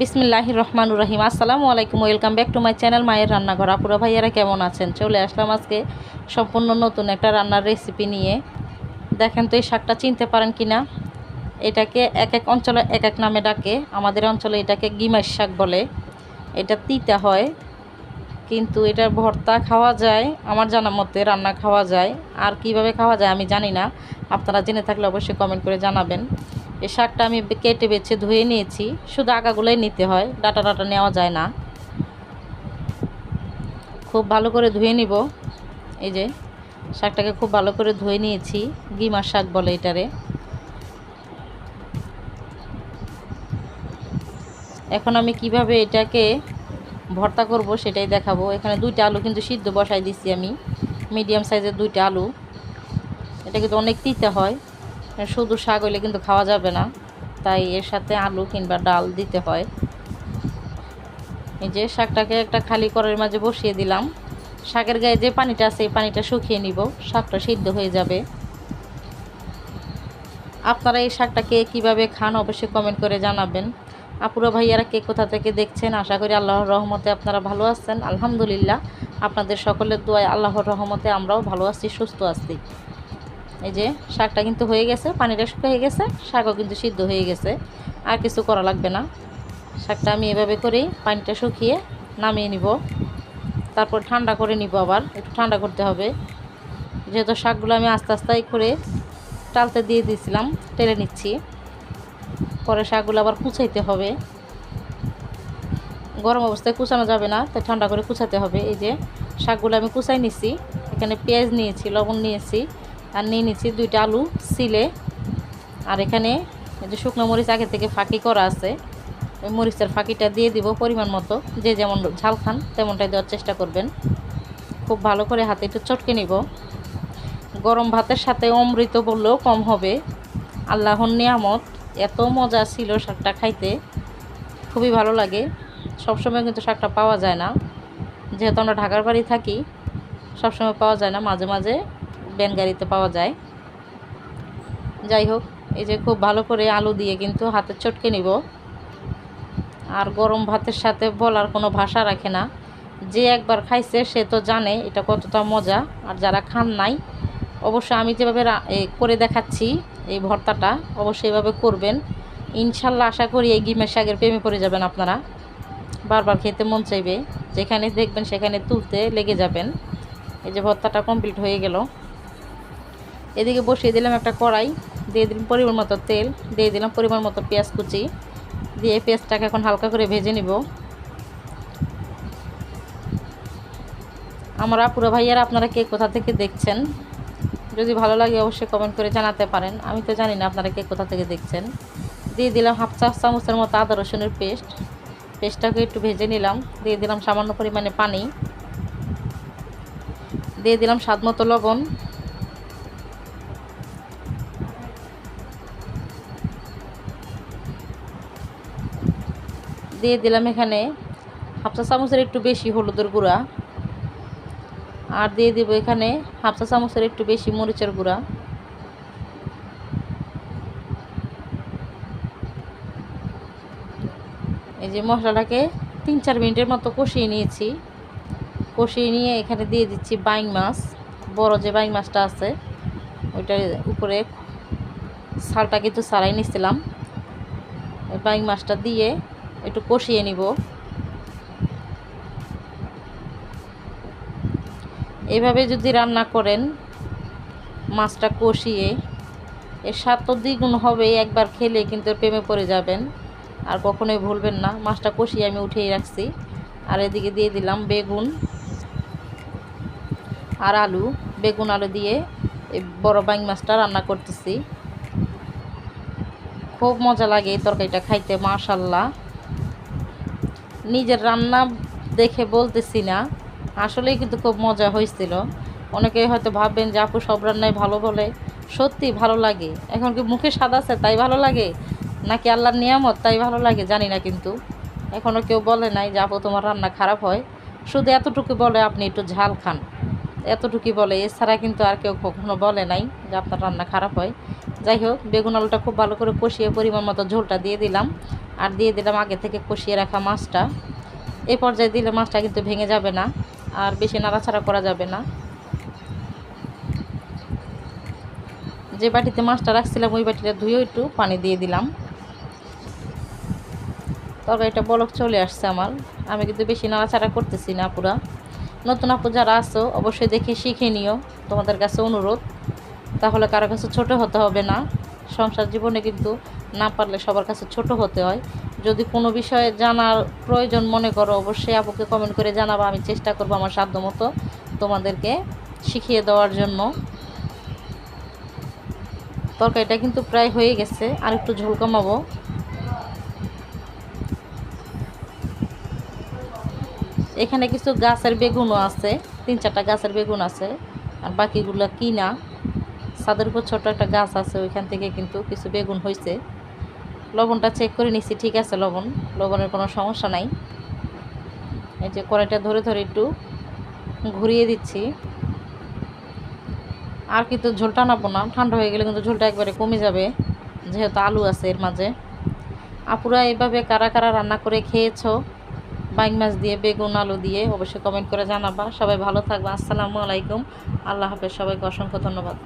বিসমিল্লাহ রহমান রহিম। আসসালামু আলাইকুম, welcome back to my channel মায়ের রান্নাঘর। আপুরা ভাইয়ারা কেমন আছেন? চলে আসলাম আজকে সম্পূর্ণ নতুন একটা রান্নার রেসিপি নিয়ে। দেখেন তো এই শাকটা চিনতে পারেন কি না এটাকে এক এক অঞ্চলে এক এক নামে ডাকে। আমাদের অঞ্চলে এটাকে গিমাইশ শাক বলে। এটা তিতা হয়, কিন্তু এটার ভর্তা খাওয়া যায়, আমার জানা মতে রান্না খাওয়া যায়। আর কীভাবে খাওয়া যায় আমি জানি না। আপনারা জেনে থাকলে অবশ্যই কমেন্ট করে জানাবেন। এই শাকটা আমি কেটে বেছে ধুয়ে নিয়েছি। শুধু আগাগুলোই নিতে হয়, ডাটা ডাটা নেওয়া যায় না। খুব ভালো করে ধুয়ে নিব। এই যে, শাকটাকে খুব ভালো করে ধুয়ে নিয়েছি, গিমার শাক বলে এটারে। এখন আমি কীভাবে এটাকে ভর্তা করব সেটাই দেখাবো। এখানে দুইটা আলু কিন্তু সিদ্ধ বসাই দিচ্ছি আমি। মিডিয়াম সাইজের দুইটা আলু। এটা কিন্তু অনেক তিতে হয়। শুধু শাক হইলে কিন্তু খাওয়া যাবে না। তাই এর সাথে আলু কিংবা ডাল দিতে হয়। এই যে শাকটাকে একটা খালি করার মাঝে বসিয়ে দিলাম। শাকের গায়ে যে পানিটা আছে, এই পানিটা শুকিয়ে নিব। শাকটা সিদ্ধ হয়ে যাবে। আপনারা এই শাকটাকে কীভাবে খান অবশ্যই কমেন্ট করে জানাবেন। আপুরা ভাইয়ারা কে কোথা থেকে দেখছেন, আশা করি আল্লাহর রহমতে আপনারা ভালো আছেন। আলহামদুলিল্লাহ, আপনাদের সকলের দোয়ায় আল্লাহর রহমতে আমরাও ভালো আছি, সুস্থ আছি। এই যে শাকটা কিন্তু হয়ে গেছে, পানিটা শুকিয়ে গেছে, শাকও কিন্তু সিদ্ধ হয়ে গেছে, আর কিছু করা লাগবে না। শাকটা আমি এভাবে করেই পানিটা শুকিয়ে নামিয়ে নিব। তারপর ঠান্ডা করে নিব আবার, একটু ঠান্ডা করতে হবে। যেহেতু শাকগুলো আমি আস্তে আস্তে করে টালতে দিয়ে দিয়েছিলাম, টেলে নিচ্ছি। পরে শাকগুলো আবার কুচাইতে হবে। গরম অবস্থায় কুচানো যাবে না, তাই ঠান্ডা করে কুচাতে হবে। এই যে শাকগুলো আমি কুচাই নিছি, এখানে পেঁয়াজ নিয়েছি, লবণ নিয়েছি আর নিয়ে নিচ্ছি দুইটা আলু সিলে। আর এখানে এই যে শুকনো মরিচ আগে থেকে ফাঁকি করা আছে, ওই মরিচের ফাঁকিটা দিয়ে দিব পরিমাণ মতো। যে যেমন ঝাল খান, তেমনটাই দেওয়ার চেষ্টা করবেন। খুব ভালো করে হাতে একটু চটকে নিব। গরম ভাতের সাথে অমৃত বললেও কম হবে। আল্লাহর নিয়ামত, এত মজা ছিল শাকটা খাইতে। খুবই ভালো লাগে। সবসময় কিন্তু শাকটা পাওয়া যায় না। যেহেতু আমরা ঢাকার বাড়ি থাকি, সবসময় পাওয়া যায় না। মাঝে মাঝে ব্যান গাড়িতে পাওয়া যায়। যাই হোক, এই যে খুব ভালো করে আলু দিয়ে কিন্তু হাতে চটকে নিব। আর গরম ভাতের সাথে বলার কোনো ভাষা রাখে না। যে একবার খাইছে, সে তো জানে এটা কতটা মজা। আর যারা খান নাই, অবশ্য আমি যেভাবে করে দেখাচ্ছি এই ভর্তাটা, অবশ্যই এভাবে করবেন। ইনশাল্লাহ আশা করি এই গিমের শাকের প্রেমে পড়ে যাবেন আপনারা। বারবার খেতে মন চাইবে। যেখানে দেখবেন সেখানে তুলতে লেগে যাবেন। এই যে ভর্তাটা কমপ্লিট হয়ে গেল। এদিকে বসিয়ে দিলাম একটা কড়াই, দিয়ে দিলাম পরিমাণ মতো তেল, দিয়ে দিলাম পরিমাণ মতো পেঁয়াজ কুচি, দিয়ে পেঁয়াজটাকে এখন হালকা করে ভেজে নিব। আমার আপুরা ভাইয়ারা আপনারা কে কোথা থেকে দেখছেন? যদি ভালো লাগে অবশ্যই কমেন্ট করে জানাতে পারেন। আমি তো জানি না আপনারা কে কোথা থেকে দেখছেন। দিয়ে দিলাম হাফ চা চামচের মতো আদা রসুনের পেস্ট। পেস্টটাকে একটু ভেজে নিলাম। দিয়ে দিলাম সামান্য পরিমাণে পানি। দিয়ে দিলাম স্বাদ মতো লবণ। দিয়ে দিলাম এখানে হাফ চা চামচের একটু বেশি হলুদের গুঁড়া। আর দিয়ে দিব এখানে হাফ চা চামচের একটু বেশি মরিচের গুঁড়া। এই যে মশলাটাকে তিন চার মিনিটের মতো কষিয়ে নিয়েছি। কষিয়ে নিয়ে এখানে দিয়ে দিচ্ছি বাইং মাছ। বড় যে বাইং মাছটা আছে, ওইটার উপরে সালটা কিন্তু সারাই নিচ্ছিলাম বাইং মাছটা দিয়ে একটু কষিয়ে নিব। এভাবে যদি রান্না করেন, মাছটা কষিয়ে, এর স্বাদ তো দ্বিগুণ হবে একবার খেলে কিন্তু প্রেমে পড়ে যাবেন। আর কখনোই ভুলবেন না, মাছটা কষিয়ে আমি উঠিয়ে রাখছি। আর এদিকে দিয়ে দিলাম বেগুন আর আলু। বেগুন, আলু দিয়ে এই বড় বাইং মাছটা রান্না করতেছি। খুব মজা লাগে এই তরকারিটা খাইতে, মাশাল্লাহ। নিজের রান্না দেখে বলতেছি না। আসলেই কিন্তু খুব মজা হয়েছিল। অনেকেই হয়তো ভাববেন যে আপু সব রান্নায় ভালো বলে। সত্যি ভালো লাগে। এখন কি মুখে স্বাদ আছে তাই ভালো লাগে? নাকি আল্লাহর নিয়ামত তাই ভালো লাগে? জানি না কিন্তু। এখনও কেউ বলে নাই যে, আপু, তোমার রান্না খারাপ হয়। শুধু এতটুকু বলে আপনি একটু ঝাল খান। এতটুকুই বলে। এছাড়া কিন্তু আর কেউ কখনো বলে নাই যে আপনার রান্না খারাপ হয়। যাই হোক, বেগুন আলুটা খুব ভালো করে কষিয়ে পরিমাণ মতো ঝোলটা দিয়ে দিলাম। আর দিয়ে দিলাম আগে থেকে কষিয়ে রাখা মাছটা। এই পর্যায়ে দিলে মাছটা কিন্তু ভেঙে যাবে না আর বেশি নাড়াচাড়া করা যাবে না। যে বাটিতে মাছটা রাখছিলাম, ওই বাটিটা ধুয়েও একটু পানি দিয়ে দিলাম। তরকারিটা বলক চলে আসছে আমার। আমি কিন্তু বেশি নাড়াচাড়া করতেছি না পুরা। নতুন আপু যারা আছো, অবশ্যই দেখে শিখে নিও। তোমাদের কাছে অনুরোধ, তাহলে কারও কাছে ছোট হতে হবে না। সংসার জীবনে কিন্তু না পারলে সবার কাছে ছোট হতে হয়। যদি কোনো বিষয়ে জানার প্রয়োজন মনে করো, অবশ্যই আপুকে কমেন্ট করে জানাব, আমি চেষ্টা করব আমার সাধ্য মতো তোমাদেরকে শিখিয়ে দেওয়ার জন্য। তরকারিটা কিন্তু প্রায় হয়ে গেছে আর একটু ঝোল কমাবো। এখানে কিছু গাছের বেগুনও আছে, তিন চারটা গাছের বেগুন আছে, আর বাকিগুলো কিনা। ছাদের উপর ছোট একটা গাছ আছে, ওইখান থেকে কিন্তু কিছু বেগুন হয়েছে লবণটা চেক করে নিচ্ছি ঠিক আছে লবণ? লবণের কোনো সমস্যা নাই। এই যে কড়াইটা ধরে ধরে একটু ঘুরিয়ে দিচ্ছি। আর কিন্তু ঝোলটা নাবো না, ঠান্ডা হয়ে গেলে কিন্তু ঝোলটা একবারে কমে যাবে, যেহেতু আলু আছে এর মাঝে। আপুরা এভাবে কারা কারা রান্না করে খেয়েছো? বাইং মাছ দিয়ে, বেগুন, আলু দিয়ে অবশ্যই কমেন্ট করে জানাবা। সবাই ভালো থাকবে। আসসালামু আলাইকুম। আল্লাহ হাফেজ। সবাইকে অসংখ্য ধন্যবাদ।